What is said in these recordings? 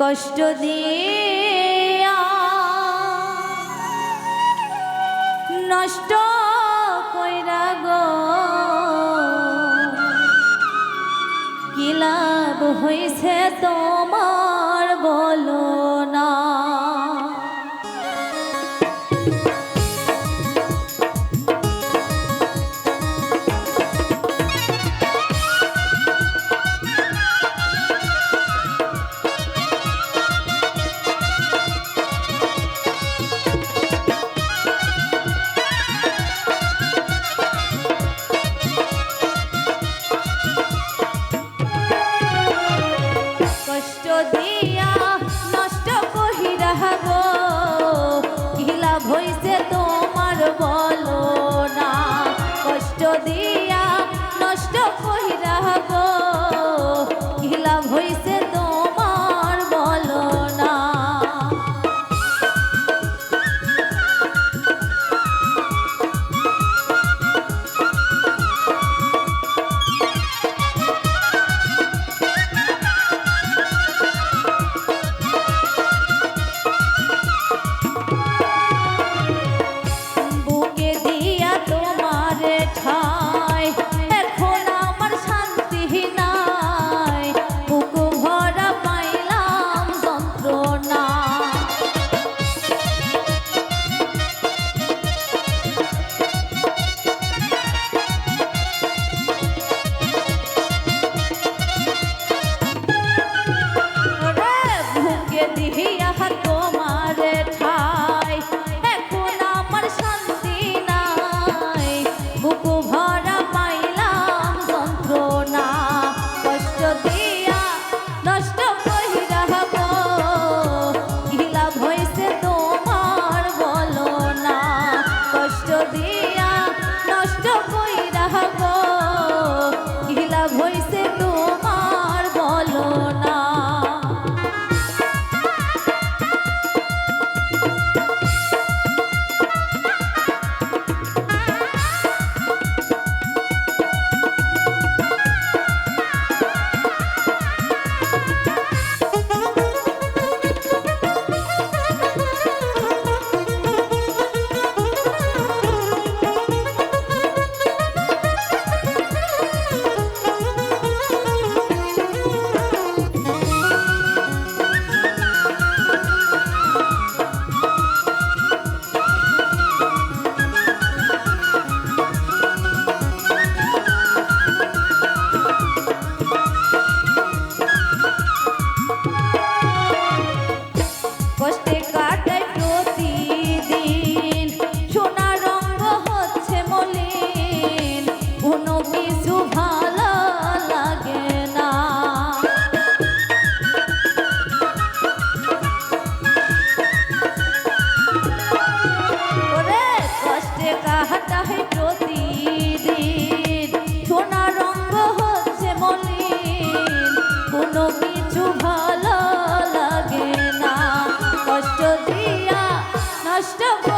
কষ্ট দিয়া নষ্ট কইরা গো কি লাভ হইছে তোমার বলো? হইছে তোমার বলো না। কষ্ট দিয়া নষ্ট কহিরা 팥도 still.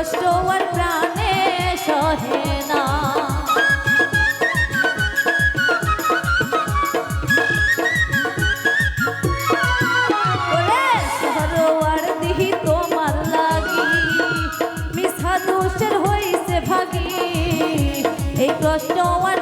কষ্ট আর প্রাণে সহে না। এই কষ্ট আর